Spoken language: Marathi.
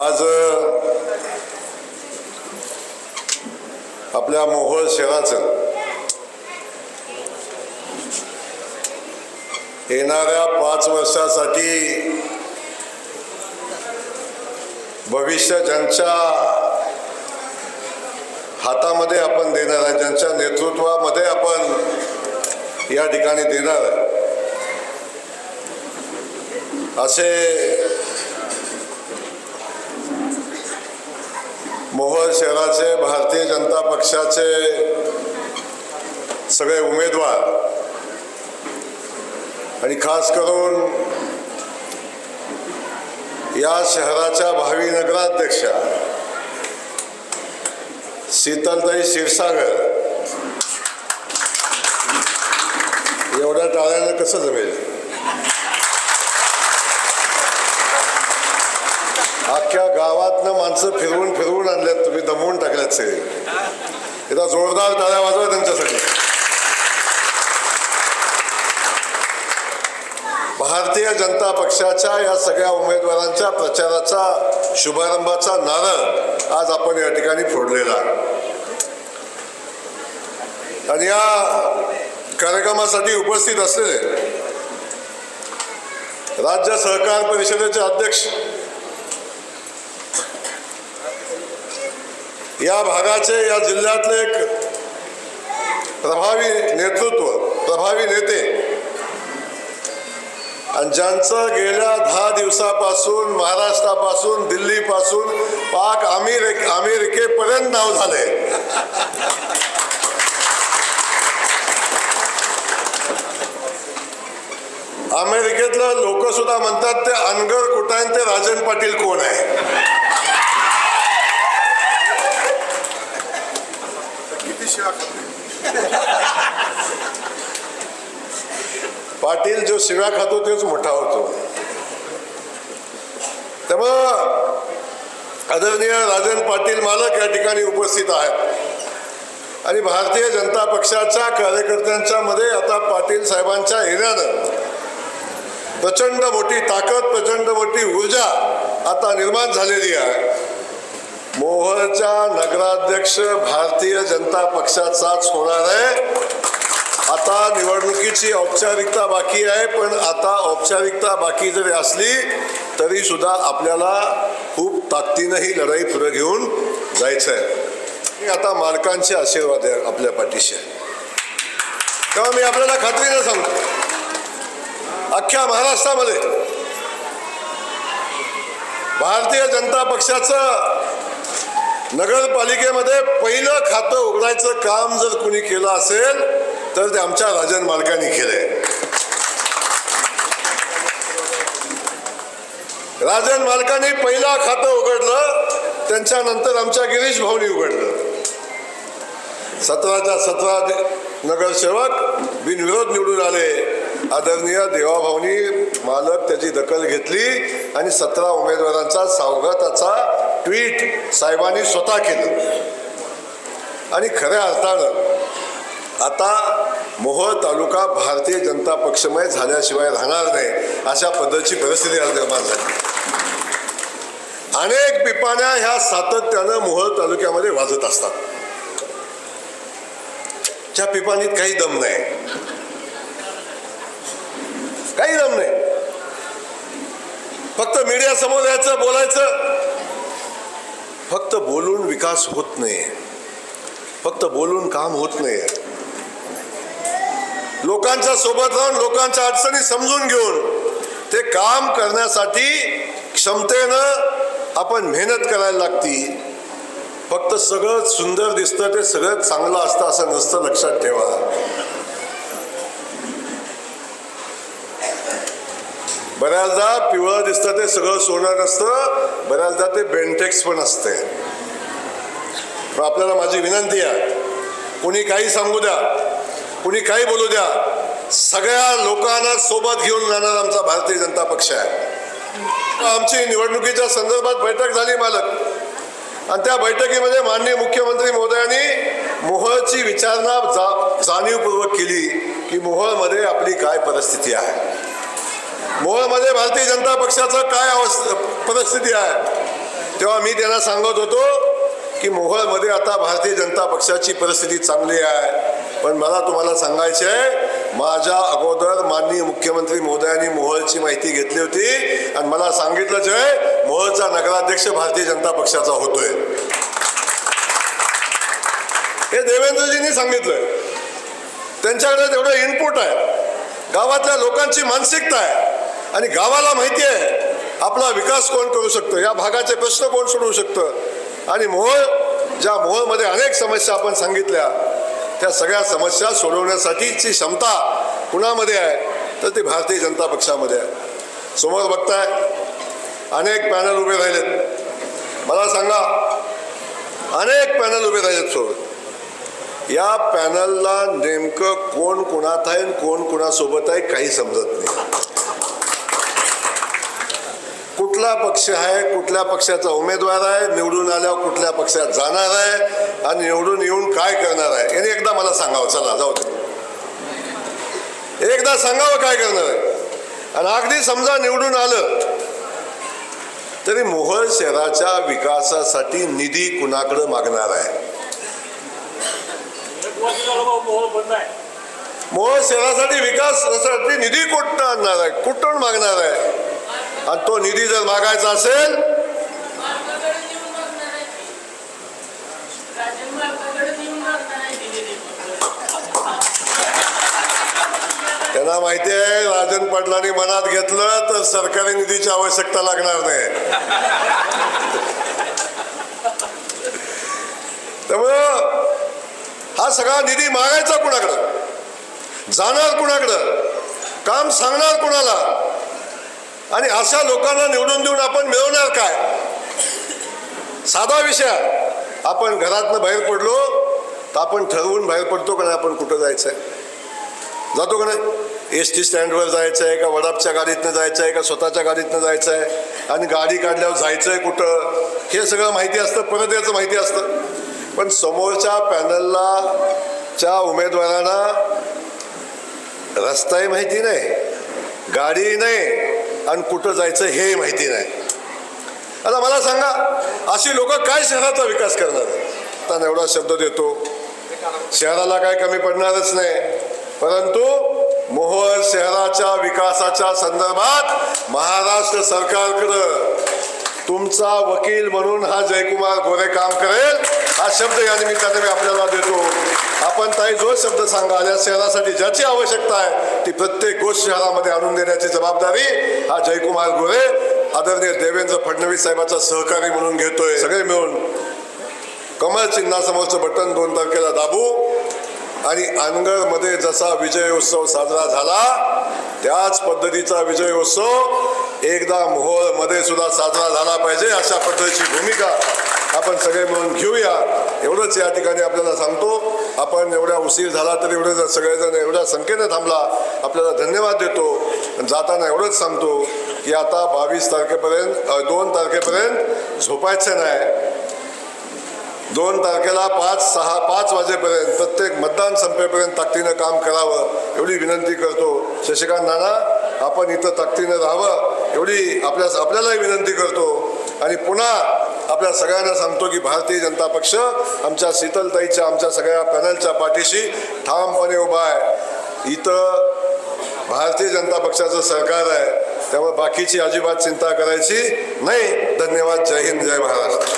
आज आपल्या मोहोळ शहराचं येणाऱ्या पाच वर्षासाठी भविष्य ज्यांच्या हातामध्ये आपण देणार आहे ज्यांच्या नेतृत्वामध्ये आपण या ठिकाणी देणार आहे असे मोहोळ शहराचे भारतीय जनता पक्षाचे सगळे उमेदवार आणि खास करून या शहराच्या भावी नगराध्यक्षा शीतलताई क्षीरसागर. एवढ्या टाळ्यानं कसं जमेल अख्ख्या गावातनं माणसं फिरवून फिरवून आणल्यात तुम्ही दमवून टाकल्यात सगळे. एकदा जोरदार टाळ्या वाजवा त्यांच्यासाठी. भारतीय जनता पक्षाच्या या सगळ्या उमेदवारांच्या प्रचाराचा शुभारंभाचा नारळ आज आपण या ठिकाणी फोडलेला. आणि या कार्यक्रमासाठी उपस्थित असलेले राज्य सहकार परिषदेचे अध्यक्ष या भागाचे या जिल्ह्यातले एक प्रभावी नेतृत्व प्रभावी नेते. आणि ज्यांचं गेल्या दहा दिवसापासून महाराष्ट्रापासून दिल्लीपासून पाक अमेरिक अमेरिकेपर्यंत नाव झाले अमेरिकेतलं लोक सुद्धा म्हणतात ते अनगर कुठं आहे ते राजन पाटील कोण आहे? पाटील जो शिव्या खातो तेच मोठा होतो. तेव्हा आदरणीय राजन पाटील मालक या ठिकाणी उपस्थित आहेत. आणि भारतीय जनता पक्षाच्या कार्यकर्त्यांच्या मध्ये आता पाटील साहेबांच्या येण्यानं प्रचंड मोठी ताकद प्रचंड मोठी ऊर्जा आता निर्माण झालेली आहे. मोहोळच्या नगराध्यक्ष भारतीय जनता पक्षाचाच होणार आहे. आता निवडणुकीची औपचारिकता बाकी आहे पण आता औपचारिकता बाकी जरी असली तरी सुद्धा आपल्याला खूप ताकदीनं ही लढाई पुढे घेऊन जायचं आहे आता मालकांचे आशीर्वाद आहे आपल्या पाठीशी. आहे. तेव्हा मी आपल्याला खात्रीनं सांगतो. अख्ख्या महाराष्ट्रामध्ये भारतीय जनता पक्षाचं नगरपालिकेमध्ये पहिलं खातं उघडायचं काम जर कुणी केलं असेल तर ते आमच्या राजन मालकांनी केलंय. राजन मालकांनी पहिला खातं उघडलं त्यांच्यानंतर आमच्या गिरीश भाऊनी उघडलं. सतराच्या सतरा नगरसेवक बिनविरोध निवडून आले. आदरणीय देवाभाऊनी मालक त्याची दखल घेतली आणि सतरा उमेदवारांचा सावगताचा ट्विट साहेबांनी स्वतः केलं. आणि खऱ्या अर्थानं आता मोहोळ तालुका भारतीय जनता पक्षमय झाल्याशिवाय राहणार नाही अशा पद्धतीची परिस्थिती आज निर्माण झाली. अनेक पिपाण्या ह्या सातत्यानं मोहोळ तालुक्यामध्ये वाजत असतात. त्या पिपाणीत काही दम नाही. काही दम नाही. फक्त मीडिया समोर यायचं बोलायचं फक्त बोलून विकास होत नाही फक्त बोलून काम होत नाही लोकांच्या सोबत राहून लोकांच्या अडचणी समजून घेऊन ते काम करण्यासाठी क्षमतेनं आपण मेहनत करायला लागती. फक्त सगळं सुंदर दिसतं ते सगळं चांगलं असतं असं नसतं लक्षात ठेवा. बऱ्याचदा पिवळं दिसतं ते सगळं सोनं नसतं बऱ्याचदा ते बेंटेक्स पण असते. पण आपल्याला माझी विनंती आहे कोणी काही सांगू द्या कुणी काही बोलू द्या सगळ्या लोकांना सोबत घेऊन जाणार आमचा भारतीय जनता पक्ष आहे. आमची निवडणुकीच्या संदर्भात बैठक झाली मालक. आणि त्या बैठकीमध्ये माननीय मुख्यमंत्री मोदयांनी मोहळची विचारणा जा जाणीवपूर्वक केली की मोहळमध्ये आपली काय परिस्थिती आहे. मोहोळमध्ये भारतीय जनता पक्षाचं काय अवस्था परिस्थिती आहे? तेव्हा मी त्यांना सांगत होतो की मोहोळमध्ये आता भारतीय जनता पक्षाची परिस्थिती चांगली आहे. पण मला तुम्हाला सांगायचे आहे माझ्या अगोदर माननीय मुख्यमंत्री मोदयांनी मोहोळची माहिती घेतली होती. आणि मला सांगितलं जे मोहोळचा नगराध्यक्ष भारतीय जनता पक्षाचा होतोय. हे देवेंद्रजींनी सांगितलंय. त्यांच्याकडे तेवढं इनपुट आहे. गावातल्या लोकांची मानसिकता आहे. आणि गावाला माहिती आहे आपला विकास कोण करू शकतो? या भागाचे प्रश्न कोण सोडवू शकतं? आणि मोहोळ ज्या मोहोळमध्ये अनेक समस्या आपण सांगितल्या त्या सगळ्या समस्या सोडवण्यासाठीची क्षमता कुणामध्ये आहे? तर ती भारतीय जनता पक्षामध्ये आहे. समोर बघताय अनेक पॅनल उभे राहिलेत. मला सांगा अनेक पॅनल उभे राहिलेत सोबत या पॅनलला नेमकं कोण कोणात आहे आणि कोण कोणासोबत आहे काही समजत नाही. कुठला पक्ष आहे कुठल्या पक्षाचा उमेदवार आहे निवडून आल्यावर कुठल्या पक्षात जाणार आहे आणि निवडून येऊन काय करणार आहे याने एकदा मला सांगावं. चला जाऊ दे. एकदा सांगावं काय करणार आहे. आणि अगदी समजा निवडून आलं तरी मोहोळ शहराच्या विकासासाठी निधी कुणाकडे मागणार आहे? मोहोळ शहरासाठी विकासासाठी निधी कुठं आणणार आहे? कुठून मागणार आहे? आणि तो निधी जर मागायचा असेल त्यांना माहिती आहे राजन पाटलांनी मनात घेतलं तर सरकारी निधीची आवश्यकता लागणार नाही. त्यामुळं हा सगळा निधी मागायचा कुणाकडं? जाणार कुणाकडं? काम सांगणार कुणाला? आणि अशा लोकांना निवडून देऊन आपण मिळवणार काय? साधा विषय. आपण घरातनं बाहेर पडलो तर आपण ठरवून बाहेर पडतो का नाही आपण कुठं जायचं आहे जातो का नाही? एस टी स्टँडवर जायचं आहे का वडापच्या गाडीतनं जायचं आहे का स्वतःच्या गाडीतनं जायचं आहे आणि गाडी काढल्यावर जायचं आहे कुठं? हे सगळं माहिती असतं परत याचं माहिती असतं. पण समोरच्या पॅनलला च्या उमेदवारांना रस्ताही माहिती नाही गाडी नाही आणि कुठं जायचं हे माहिती नाही. आता मला सांगा अशी लोक काय शहराचा विकास करणार आता एवढा शब्द देतो. शहराला काय कमी पडणारच नाही. परंतु मोहोळ शहराच्या विकासाच्या संदर्भात महाराष्ट्र सरकारकडं तुमचा वकील म्हणून हा जयकुमार गोरे काम करेल हा शब्द या निमित्ताने मी आपल्याला देतो. आपण ताई जो शब्द सांगाल या शहरासाठी ज्याची आवश्यकता आहे ती प्रत्येक गोष्ट शहरामध्ये आणून देण्याची जबाबदारी हा जयकुमार गोरे आदरणीय देवेंद्र फडणवीस साहेबांचा सहकारी म्हणून घेतोय. सगळे मिळून कमळ चिन्हासमोरचं बटन दोन तारखेला दाबू आणि अनगरमध्ये जसा विजय उत्सव साजरा झाला त्याच पद्धतीचा विजय उत्सव एकदा मोहोळमध्ये सुद्धा साजरा झाला पाहिजे अशा पद्धतीची भूमिका आपण सगळे मिळून घेऊया. एवढंच या ठिकाणी आपल्याला सांगतो. आपण एवढ्या उशीर झाला तरी एवढे जर सगळेजण एवढ्या संख्येने थांबला. आपल्याला धन्यवाद देतो. जाताना एवढंच सांगतो की आता बावीस तारखेपर्यंत दोन तारखेपर्यंत झोपायचं नाही. दोन तारखेला पाच सहा पाच वाजेपर्यंत प्रत्येक मतदान संपेपर्यंत ताकदीनं काम करावं एवढी विनंती करतो. शशिकांत नाना आपण इथं ताकदीनं राहावं एवढी आपल्या आपल्यालाही विनंती करतो. आणि पुन्हा आपल्या सगळ्यांना सांगतो की भारतीय जनता पक्ष आमच्या शीतलताईच्या आमच्या सगळ्या पॅनलच्या पाठीशी ठामपणे उभा आहे. इथं भारतीय जनता पक्षाचं सरकार आहे. त्यामुळे बाकीची अजिबात चिंता करायची नाही. धन्यवाद. जय हिंद जय महाराष्ट्र.